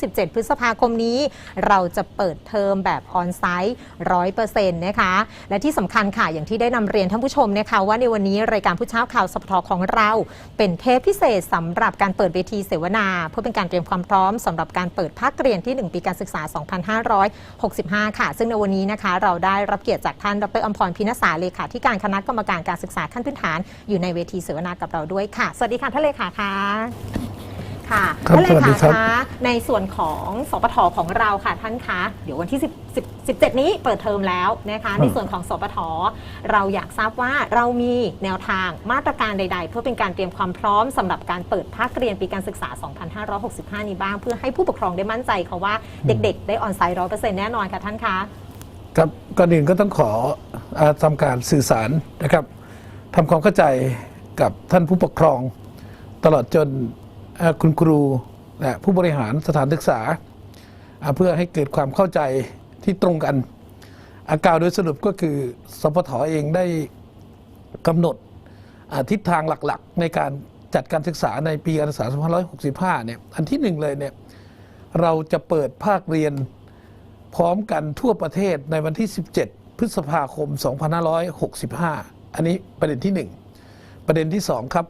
17 พฤษภาคมนี้เราจะเปิดเทอมแบบออนไซต์ร้อยเปอร์เซ็นต์นะคะ และที่สำคัญค่ะ อย่างที่ได้นำเรียนท่านผู้ชมนะคะ ว่าในวันนี้รายการผู้เช้าข่าวสปทของเราเป็นเทปพิเศษสำหรับการเปิดเวทีเสวนา เพื่อเป็นการเตรียมความพร้อมสำหรับการเปิดภาคเรียนที่ 1 ปีการศึกษา 2565 ค่ะ ซึ่งในวันนี้นะคะ เราได้รับเกียรติจากท่านดรอมพรพินสาเลขาธิการคณะกรรมการการศึกษาขั้นพื้นฐาน อยู่ในเวทีเสวนากับเราด้วยค่ะ สวัสดีค่ะท่านเลขาค่ะ ค่ะครับท่านเลสวัสดีขาครับ คะในส่วนของสปทของเราค่ะท่านคะเดี๋ยววันที่10 10 17 นี้เปิดเทอมแล้วนะคะ ในส่วนของสปทเราอยากทราบว่าเรามีแนวทางมาตรการใด ๆ เพื่อเป็นการเตรียมความพร้อมสำหรับการเปิดภาคเรียนปีการศึกษา 2565 นี้บ้าง เพื่อให้ผู้ปกครองได้มั่นใจค่ะว่าเด็ก ๆ ได้ออนไซต์ร้อยเปอร์เซ็นต์แน่นอนค่ะท่านคะ ครับก่อนอื่นก็ต้องขออาทำการสื่อสารนะครับทำความเข้าใจกับท่านผู้ปกครอง ตลอดจนอ่า คุณครูและผู้บริหารสถานศึกษา เพื่อให้เกิดความเข้าใจที่ตรงกันอากาวโดยสรุปก็คือสพทเองได้กำหนดทิศทางหลักๆ ในการจัดการศึกษาในปีการศึกษา 2565 เนี่ย อันที่หนึ่งเลยเนี่ย เราจะเปิดภาคเรียนพร้อมกันทั่วประเทศในวันที่ 17 พฤษภาคม 2565 อันนี้ประเด็นที่ 1 ประเด็นที่ 2 ครับ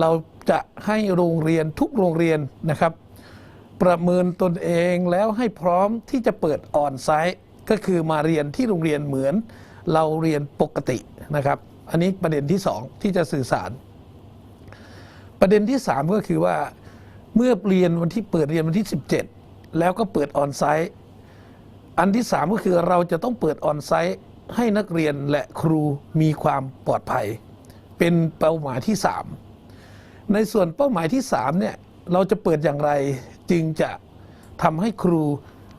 เรา จะให้โรงเรียนทุกโรงเรียนนะครับ ประเมินตนเองแล้วให้พร้อมที่จะเปิดออนไซต์ก็คือมาเรียนที่โรงเรียนเหมือนเราเรียนปกตินะครับ อันนี้ประเด็นที่ 2 ที่จะสื่อสาร ประเด็นที่ 3 ก็คือว่าเมื่อเรียนวันที่เปิดเรียนวันที่ 17 แล้วก็เปิดออนไซต์อันที่ 3 ก็คือเราจะต้องเปิดออนไซต์ให้นักเรียนและครูมีความปลอดภัย เป็นเป้าหมายที่ 3 ในส่วนเป้าหมายที่3เนี่ยเราจะเปิดอย่างไรจึงจะทำให้ครู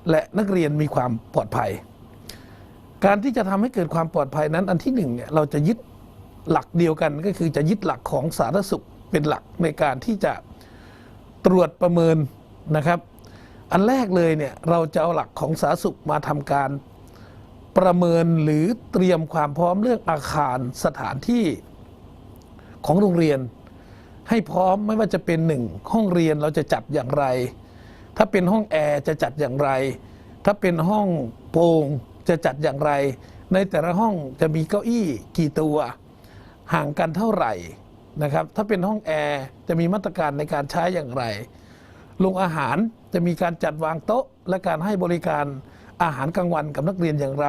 และนักเรียนมีความปลอดภัย การที่จะทำให้เกิดความปลอดภัยนั้นอันที่หนึ่งเนี่ยเราจะยึดหลักเดียวกันก็คือจะยึดหลักของสาธารณสุขเป็นหลักในการที่จะตรวจประเมินนะครับ อันแรกเลยเนี่ยเราจะเอาหลักของสาธารณสุขมาทำการประเมินหรือเตรียมความพร้อมเรื่องอาคารสถานที่ของโรงเรียน ให้พร้อมไม่ว่าจะเป็นหนึ่งห้องเรียนเราจะจัดอย่างไร ถ้าเป็นห้องแอร์จะจัดอย่างไร ถ้าเป็นห้องโปร่งจะจัดอย่างไร ในแต่ละห้องจะมีเก้าอี้กี่ตัว ห่างกันเท่าไหร่นะครับ ถ้าเป็นห้องแอร์จะมีมาตรการในการใช้อย่างไรโรงอาหารจะมีการจัดวางโต๊ะ และการให้บริการอาหารกลางวันกับนักเรียนอย่างไร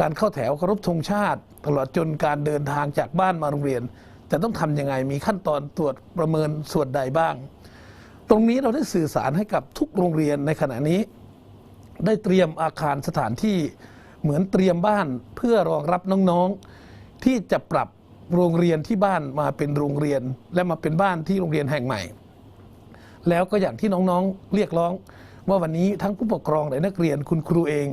การเข้าแถวเคารพธงชาติ ตลอดจนการเดินทางจากบ้านมาโรงเรียน จะต้องทำยังไงมีขั้นตอนตรวจประเมินส่วนใดบ้าง ตรงนี้เราได้สื่อสารให้กับทุกโรงเรียนในขณะนี้ ได้เตรียมอาคารสถานที่เหมือนเตรียมบ้านเพื่อรองรับน้องๆ ที่จะปรับโรงเรียนที่บ้านมาเป็นโรงเรียน และมาเป็นบ้านที่โรงเรียนแห่งใหม่ แล้วก็อย่างที่น้องๆเรียกร้อง ว่าวันนี้ทั้งผู้ปกครองและนักเรียนคุณครูเอง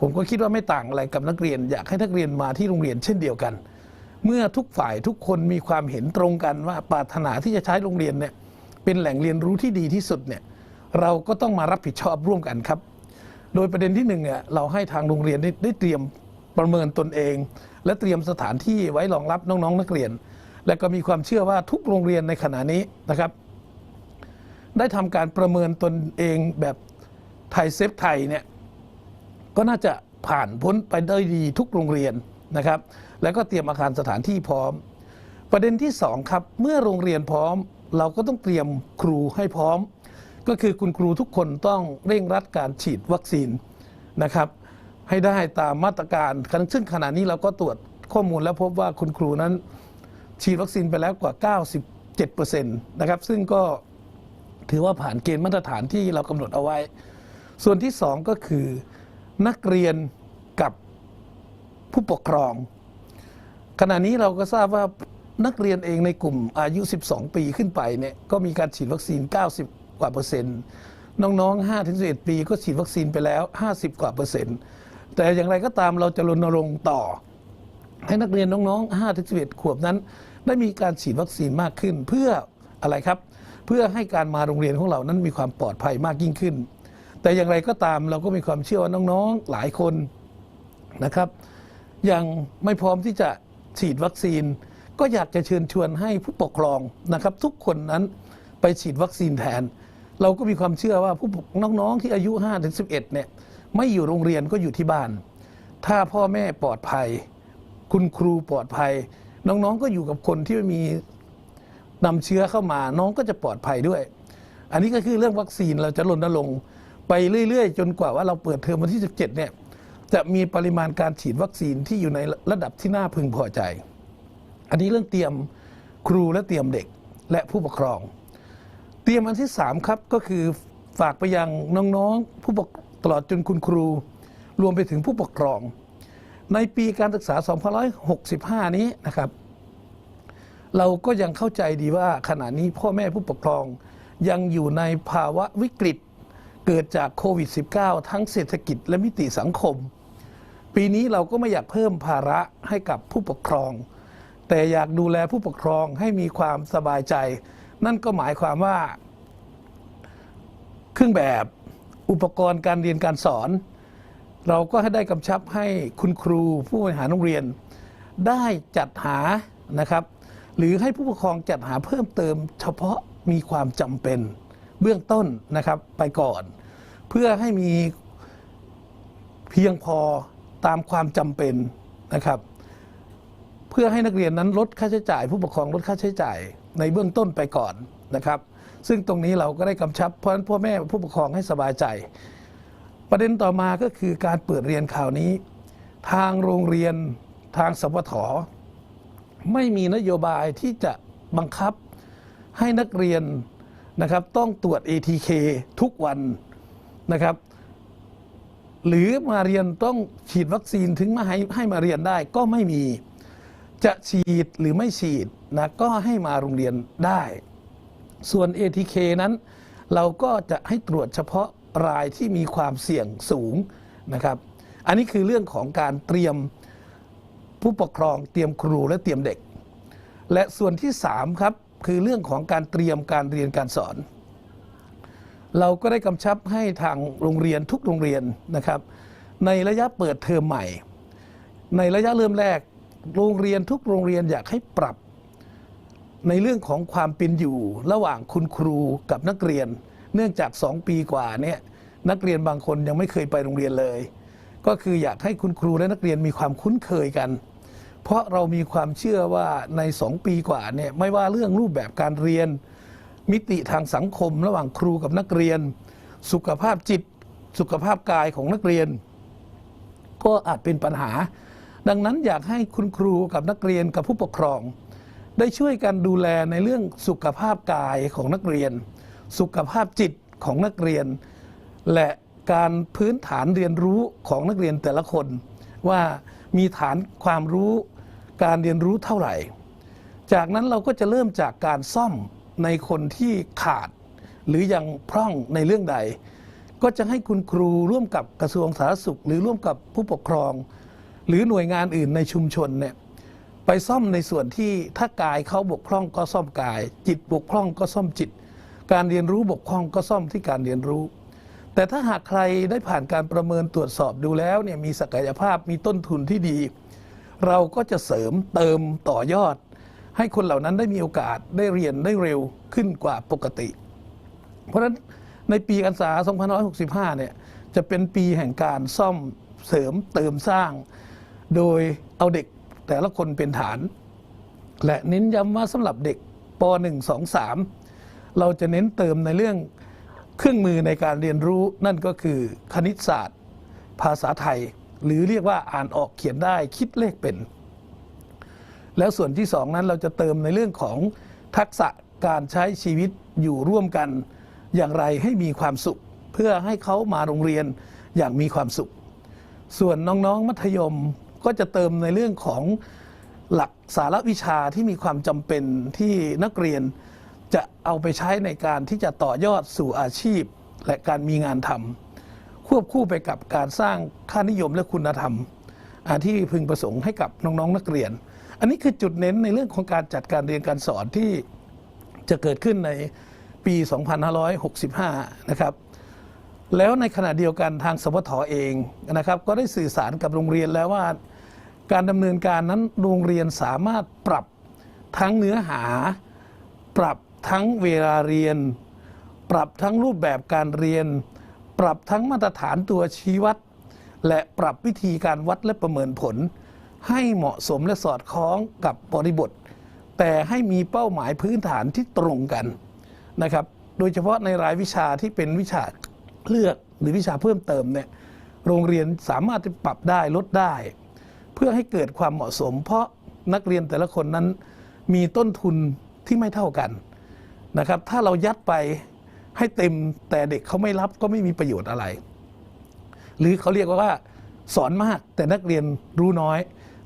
ผมก็คิดว่าไม่ต่างอะไรกับนักเรียน อยากให้นักเรียนมาที่โรงเรียนเช่นเดียวกัน เมื่อทุกฝ่ายทุกคนมีความเห็นตรงกันว่าปรารถนาที่จะใช้โรงเรียนเนี่ยเป็นแหล่งเรียนรู้ที่ดีที่สุดเนี่ยเราก็ต้องมารับผิดชอบร่วมกันครับ โดยประเด็นที่หนึ่งเนี่ยเราให้ทางโรงเรียนได้ได้เตรียมประเมินตนเอง และเตรียมสถานที่ไว้รองรับน้องๆนักเรียน และก็มีความเชื่อว่าทุกโรงเรียนในขณะนี้นะครับ ได้ทำการประเมินตนเองแบบไทยเซฟไทยเนี่ยก็น่าจะผ่านพ้นไปได้ดีทุกโรงเรียนนะครับ แล้วก็เตรียมอาคารสถานที่พร้อม ประเด็นที่สองครับเมื่อโรงเรียนพร้อม เราก็ต้องเตรียมครูให้พร้อม ก็คือคุณครูทุกคนต้องเร่งรัดการฉีดวัคซีนนะครับ ให้ได้ตามมาตรการซึ่งขณะนี้เราก็ตรวจข้อมูลแล้วพบว่าคุณครูนั้น ฉีดวัคซีนไปแล้วกว่า 97%นะครับซึ่งก็ถือว่าผ่านเกณฑ์มาตรฐานที่เรากำหนดเอาไว้ ส่วนที่สองก็คือนักเรียนกับผู้ปกครอง ขณะนี้เราก็ทราบว่านักเรียนเองในกลุ่มอายุ 12 ปีขึ้นไปเนี่ยก็มีการฉีดวัคซีน 90 กว่าเปอร์เซ็นต์ น้องๆ 5-11 ปีก็ฉีดวัคซีนไปแล้ว 50 กว่าเปอร์เซ็นต์ แต่อย่างไรก็ตามเราจะรณรงค์ต่อ ให้นักเรียนน้องๆ 5-11 ขวบนั้น ได้มีการฉีดวัคซีนมากขึ้นเพื่ออะไรครับ เพื่อให้การมาโรงเรียนของเรานั้นมีความปลอดภัยมากยิ่งขึ้น แต่อย่างไรก็ตามเราก็มีความเชื่อว่าน้องๆ หลายคนนะครับ ยังไม่พร้อมที่จะ ฉีดวัคซีน ก็อยากจะเชิญชวนให้ผู้ปกครองนะครับ ทุกคนนั้นไปฉีดวัคซีนแทน เราก็มีความเชื่อว่าผู้ปกน้องๆที่อายุ5ถึง11เนี่ยไม่อยู่โรงเรียนก็อยู่ที่บ้าน ถ้าพ่อแม่ปลอดภัย คุณครูปลอดภัย น้องๆก็อยู่กับคนที่มีนำเชื้อเข้ามาน้องก็จะปลอดภัยด้วย อันนี้ก็คือเรื่องวัคซีนเราจะรณรงค์ไปเรื่อย ๆ จนกว่าว่าเราเปิดเทอมวันที่ 17เนี่ย จะมีปริมาณการฉีดวัคซีนที่อยู่ในระดับที่น่าพึงพอใจ อันนี้เรื่องเตรียมครูและเตรียมเด็กและผู้ปกครอง เตรียมอันที่ 3 ครับก็คือฝากไปยังน้องๆผู้ปกตลอดจนคุณครู รวมไปถึงผู้ปกครอง ในปีการศึกษา 2565 นี้นะครับ เราก็ยังเข้าใจดีว่าขณะนี้พ่อแม่ผู้ปกครองยังอยู่ในภาวะวิกฤต เกิดจากโควิด -19 ทั้งเศรษฐกิจและมิติสังคม ปีนี้เราก็ไม่อยากเพิ่มภาระให้กับผู้ปกครอง แต่อยากดูแลผู้ปกครองให้มีความสบายใจ นั่นก็หมายความว่า เครื่องแบบอุปกรณ์การเรียนการสอน เราก็ให้ได้กำชับให้คุณครูผู้บริหารโรงเรียน ได้จัดหานะครับ หรือให้ผู้ปกครองจัดหาเพิ่มเติม เฉพาะมีความจำเป็น เบื้องต้นนะครับไปก่อน เพื่อให้มีเพียงพอตามความจำเป็นนะครับ เพื่อให้นักเรียนนั้นลดค่าใช้จ่าย ผู้ปกครองลดค่าใช้จ่ายในเบื้องต้นไปก่อนนะครับ ซึ่งตรงนี้เราก็ได้กำชับเพราะฉะนั้นพ่อแม่ผู้ปกครองให้สบายใจ ประเด็นต่อมาก็คือการเปิดเรียนข่าวนี้ ทางโรงเรียนทางสพทไม่มีนโยบายที่จะบังคับให้นักเรียน นะครับต้องตรวจ ATK ทุกวันนะครับหรือมาเรียนต้องฉีดวัคซีนถึงมาให้ให้มาเรียนได้ก็ไม่มี จะฉีดหรือไม่ฉีดนะก็ให้มาโรงเรียนได้ ส่วน ATK นั้น เราก็จะให้ตรวจเฉพาะรายที่มีความเสี่ยงสูงนะครับ อันนี้คือเรื่องของการเตรียมผู้ปกครองเตรียมครูและเตรียมเด็ก และส่วนที่ 3 ครับ คือเรื่องของการเตรียมการเรียนการสอน เราก็ได้กำชับให้ทางโรงเรียนทุกโรงเรียนนะครับ ในระยะเปิดเทอมใหม่ ในระยะเริ่มแรกโรงเรียนทุกโรงเรียนอยากให้ปรับ ในเรื่องของความเป็นอยู่ระหว่างคุณครูกับนักเรียน เนื่องจาก 2 ปีกว่าเนี่ยนักเรียนบางคนยังไม่เคยไปโรงเรียนเลย ก็คืออยากให้คุณครูและนักเรียนมีความคุ้นเคยกัน เพราะเรามีความเชื่อว่าใน2ปีกว่าเนี่ยไม่ว่าเรื่องรูปแบบการเรียน มิติทางสังคมระหว่างครูกับนักเรียน สุขภาพจิต สุขภาพกายของนักเรียน ก็อาจเป็นปัญหา ดังนั้นอยากให้คุณครูกับนักเรียนกับผู้ปกครอง ได้ช่วยกันดูแลในเรื่องสุขภาพกายของนักเรียน สุขภาพจิตของนักเรียน และการพื้นฐานเรียนรู้ของนักเรียนแต่ละคน ว่ามีฐานความรู้ การเรียนรู้เท่าไหร่ จากนั้นเราก็จะเริ่มจากการซ่อมในคนที่ขาด หรือยังพร่องในเรื่องใด ก็จะให้คุณครูร่วมกับกระทรวงสาธารณสุข หรือร่วมกับผู้ปกครอง หรือหน่วยงานอื่นในชุมชนเนี่ยไปซ่อมในส่วนที่ถ้ากายเขาบกพร่องก็ซ่อมกาย จิตบกพร่องก็ซ่อมจิต การเรียนรู้บกพร่องก็ซ่อมที่การเรียนรู้ แต่ถ้าหากใครได้ผ่านการประเมินตรวจสอบดูแล้วเนี่ยมีศักยภาพมีต้นทุนที่ดี เราก็จะเสริมเติมต่อยอด ให้คนเหล่านั้นได้มีโอกาสได้เรียนได้เร็วขึ้นกว่าปกติ เพราะฉะนั้นในปีการศึกษา2565 เนี่ยจะเป็นปีแห่งการซ่อมเสริมเติมสร้าง โดยเอาเด็กแต่ละคนเป็นฐาน และเน้นย้ำว่าสำหรับเด็กป .1 2 3 เราจะเน้นเติมในเรื่องเครื่องมือในการเรียนรู้นั่นก็คือคณิตศาสตร์ ภาษาไทย หรือเรียกว่าอ่านออกเขียนได้คิดเลขเป็น แล้วส่วนที่สองนั้นเราจะเติมในเรื่องของทักษะการใช้ชีวิตอยู่ร่วมกันอย่างไรให้มีความสุข เพื่อให้เขามาโรงเรียนอย่างมีความสุข ส่วนน้องๆมัธยมก็จะเติมในเรื่องของหลักสารวิชาที่มีความจำเป็นที่นักเรียนจะเอาไปใช้ในการที่จะต่อยอดสู่อาชีพ และการมีงานทำ ควบคู่ไปกับการสร้างค่านิยมและคุณธรรมที่พึงประสงค์ให้กับน้องๆนักเรียน อันนี้คือจุดเน้นในเรื่องของการจัดการเรียนการสอนที่จะเกิดขึ้นในปี 2565 นะครับ แล้วในขณะเดียวกันทางสพทเองนะครับ ก็ได้สื่อสารกับโรงเรียนแล้วว่า การดำเนินการนั้นโรงเรียนสามารถปรับทั้งเนื้อหา ปรับทั้งเวลาเรียน ปรับทั้งรูปแบบการเรียน ปรับทั้งมาตรฐานตัวชี้วัด และปรับวิธีการวัดและประเมินผล ให้เหมาะสมและสอดคล้องกับบริบท แต่ให้มีเป้าหมายพื้นฐานที่ตรงกันนะครับ โดยเฉพาะในรายวิชาที่เป็นวิชาเลือกหรือวิชาเพิ่มเติมเนี่ยโรงเรียนสามารถจะปรับได้ลดได้ เพื่อให้เกิดความเหมาะสม เพราะนักเรียนแต่ละคนนั้นมีต้นทุนที่ไม่เท่ากันนะครับ ถ้าเรายัดไป ให้เต็มแต่เด็กเขาไม่รับก็ไม่มีประโยชน์อะไร หรือเขาเรียกว่าสอนมากแต่นักเรียนรู้น้อย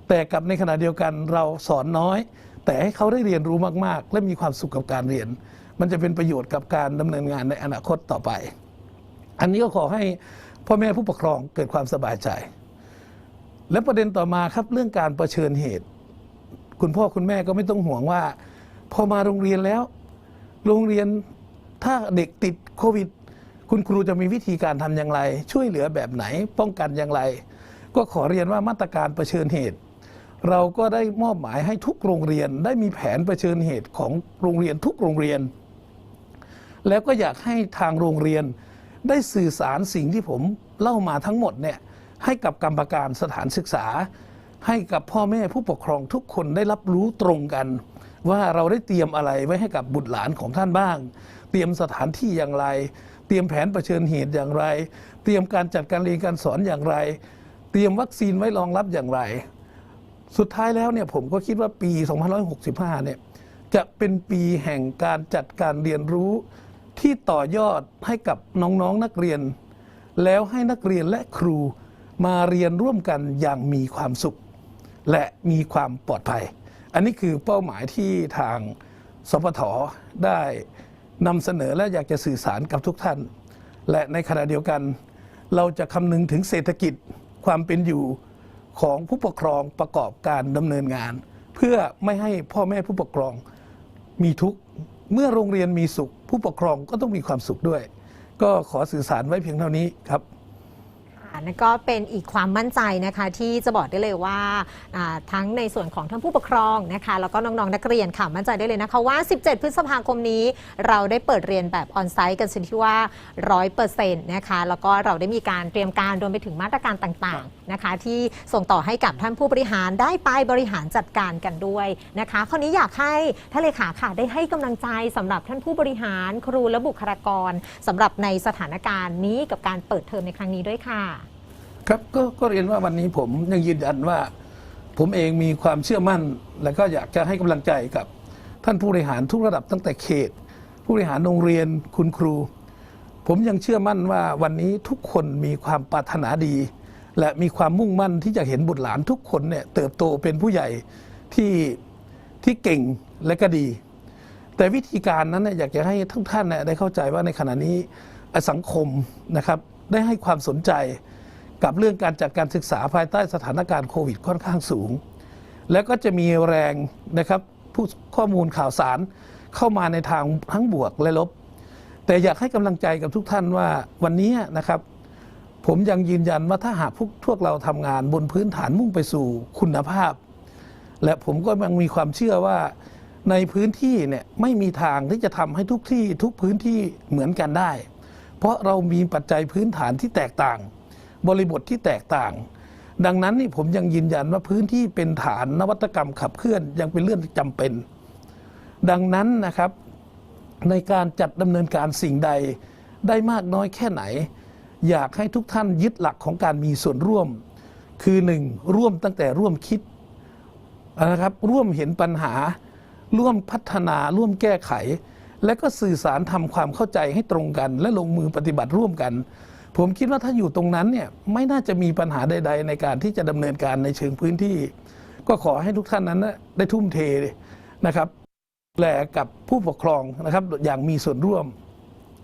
แต่กับในขณะเดียวกันเราสอนน้อย แต่ให้เขาได้เรียนรู้มากๆ และมีความสุขกับการเรียน มันจะเป็นประโยชน์กับการดำเนินงานในอนาคตต่อไป อันนี้ก็ขอให้พ่อแม่ผู้ปกครองเกิดความสบายใจ และประเด็นต่อมาครับเรื่องการประชิญเหตุ คุณพ่อคุณแม่ก็ไม่ต้องห่วงว่า พอมาโรงเรียนแล้ว โรงเรียน ถ้าเด็กติดโควิด คุณครูจะมีวิธีการทำอย่างไร ช่วยเหลือแบบไหน ป้องกันอย่างไร ก็ขอเรียนว่ามาตรการประเชิญเหตุ เราก็ได้มอบหมายให้ทุกโรงเรียนได้มีแผนประชิญเหตุของโรงเรียนทุกโรงเรียน แล้วก็อยากให้ทางโรงเรียนได้สื่อสารสิ่งที่ผมเล่ามาทั้งหมดเนี่ยให้กับกรรมการสถานศึกษา ให้กับพ่อแม่ผู้ปกครองทุกคนได้รับรู้ตรงกัน ว่าเราได้เตรียมอะไรไว้ให้กับบุตรหลานของท่านบ้าง เตรียมสถานที่อย่างไร เตรียมแผนประเชิญเหตุอย่างไร เตรียมการจัดการเรียนการสอนอย่างไร เตรียมวัคซีนไว้รองรับอย่างไร สุดท้ายแล้วเนี่ยผมก็คิดว่าปี2565เนี่ยจะเป็นปีแห่งการจัดการเรียนรู้ที่ต่อยอดให้กับน้องๆนนักเรียน แล้วให้นักเรียนและครูมาเรียนร่วมกันอย่างมีความสุข และมีความปลอดภัย อันนี้คือเป้าหมายที่ทางสปทได้นำเสนอและอยากจะสื่อสารกับทุกท่าน และในขณะเดียวกัน เราจะคำนึงถึงเศรษฐกิจความเป็นอยู่ของผู้ปกครองประกอบการดำเนินงาน เพื่อไม่ให้พ่อแม่ผู้ปกครองมีทุกข์เมื่อโรงเรียนมีสุข ผู้ปกครองก็ต้องมีความสุขด้วย ก็ขอสื่อสารไว้เพียงเท่านี้ครับ นั่นก็เป็นอีกความมั่นใจนะคะ ที่จะบอกได้เลยว่าทั้งในส่วนของท่านผู้ปกครองนะคะ แล้วก็น้องๆนักเรียนค่ะมั่นใจได้เลยนะคะว่า 17 พฤษภาคมนี้ เราได้เปิดเรียนแบบออนไซต์กันชนิดที่ว่า 100%นะคะ แล้วก็เราได้มีการเตรียมการรวมไปถึงมาตรการต่างๆนะคะ ที่ส่งต่อให้กับท่านผู้บริหารได้ไปบริหารจัดการกันด้วยนะคะคราวนี้อยากให้ท่านเลขาค่ะได้ให้กำลังใจสำหรับท่านผู้บริหารครูและบุคลากรสำหรับในสถานการณ์นี้กับการเปิดเทอมในครั้งนี้ด้วยค่ะ ครับกก็เรียนว่าวันนี้ผมยังยืนยันว่า ผมเองมีความเชื่อมั่น และก็อยากจะให้กำลังใจกับ ท่านผู้บริหารทุกระดับตั้งแต่เขต ผู้บริหารโรงเรียนคุณครู ผมยังเชื่อมั่นว่าวันนี้ทุกคนมีความปรารถนาดี และมีความมุ่งมั่นที่จะเห็นบุตรหลานทุกคนเนี่ยเติบโตเป็นผู้ใหญ่ที่ที่เก่งและก็ดี แต่วิธีการนั้นเนี่ยอยากจะให้ทุกท่านเนี่ยได้เข้าใจว่าในขณะนี้สังคมนะครับได้ให้ความสนใจ กับเรื่องการจัดการศึกษาภายใต้สถานการณ์โควิดค่อนข้างสูง แล้วก็จะมีแรงนะครับผู้ข้อมูลข่าวสารเข้ามาในทางทั้งบวกและลบ แต่อยากให้กำลังใจกับทุกท่านว่าวันนี้นะครับ ผมยังยืนยันว่าถ้าหากพวกพวกเราทำงานบนพื้นฐานมุ่งไปสู่คุณภาพ และผมก็ยังมีความเชื่อว่าในพื้นที่เนี่ยไม่มีทางที่จะทำให้ทุกที่ทุกพื้นที่เหมือนกันได้ เพราะเรามีปัจจัยพื้นฐานที่แตกต่าง บริบทที่แตกต่าง ดังนั้นนี่ผมยังยืนยันว่าพื้นที่เป็นฐานนวัตกรรมขับเคลื่อนยังเป็นเรื่องที่จำเป็น ดังนั้นนะครับในการจัดดำเนินการสิ่งใดได้มากน้อยแค่ไหน อยากให้ทุกท่านยึดหลักของการมีส่วนร่วม คือหนึ่งร่วมตั้งแต่ร่วมคิดนะครับร่วมเห็นปัญหา ร่วมพัฒนาร่วมแก้ไข และก็สื่อสารทำความเข้าใจให้ตรงกัน และลงมือปฏิบัติร่วมกัน ผมคิดว่าถ้าอยู่ตรงนั้นเนี่ยไม่น่าจะมีปัญหาใด ๆ ในการที่จะดำเนินการในเชิงพื้นที่ ก็ขอให้ทุกท่านนั้นได้ทุ่มเทนะครับแลกับผู้ปกครองนะครับ อย่างมีส่วนร่วม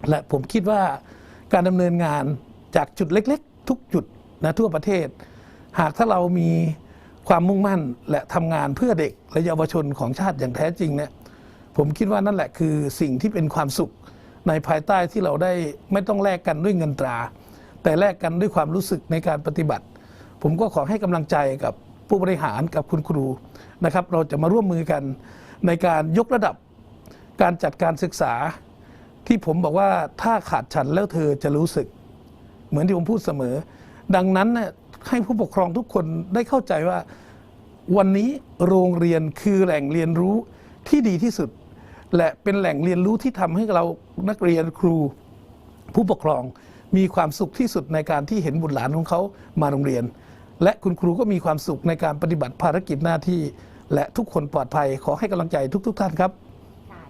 และผมคิดว่าการดำเนินงานจากจุดเล็ก ๆ ทุกจุดนะทั่วประเทศ หากถ้าเรามีความมุ่งมั่นและทำงานเพื่อเด็กและเยาวชนของชาติอย่างแท้จริงเนี่ยผมคิดว่านั่นแหละคือสิ่งที่เป็นความสุขในภายใต้ที่เราได้ไม่ต้องแลกกันด้วยเงินตรา แต่แลกกันด้วยความรู้สึกในการปฏิบัติ ผมก็ขอให้กำลังใจกับผู้บริหารกับคุณครูนะครับ เราจะมาร่วมมือกันในการยกระดับการจัดการศึกษา ที่ผมบอกว่าถ้าขาดฉันแล้วเธอจะรู้สึก เหมือนที่ผมพูดเสมอ ดังนั้นเนี่ยให้ผู้ปกครองทุกคนได้เข้าใจว่าวันนี้โรงเรียนคือแหล่งเรียนรู้ที่ดีที่สุด และเป็นแหล่งเรียนรู้ที่ทำให้เรานักเรียนครู ผู้ปกครอง มีความสุขที่สุดในการที่เห็นบุตรหลานของเขามาโรงเรียน และคุณครูก็มีความสุขในการปฏิบัติภารกิจหน้าที่ และทุกคนปลอดภัยขอให้กำลังใจทุก ๆท่านครับ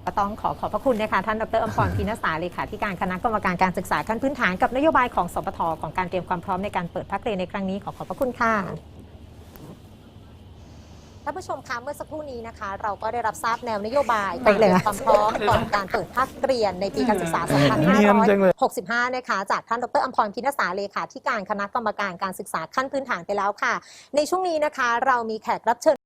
ก็ต้องขอขอบพระคุณนะคะท่านดรอมพรพินสาเลขาธิการคณะกรรมการการศึกษาขั้นพื้นฐานกับนโยบายของสปทของการเตรียมความพร้อมในการเปิดภาคเรียนในครั้งนี้ขอขอบพระคุณค่ะ ท่านผู้ชมคะเมื่อสักครู่นี้นะคะ เราก็ได้รับทราบแนวนโยบายการเตรียมความพร้อมก่อนการเปิดภาคเรียนในปีการศึกษาเนียนจังเลย2565 นะคะ จากท่านดรอมพรพินสาเลขาธิการคณะกรรมการการศึกษาขั้นพื้นฐานไปแล้วค่ะ ในช่วงนี้นะคะ เรามีแขกรับเชิญ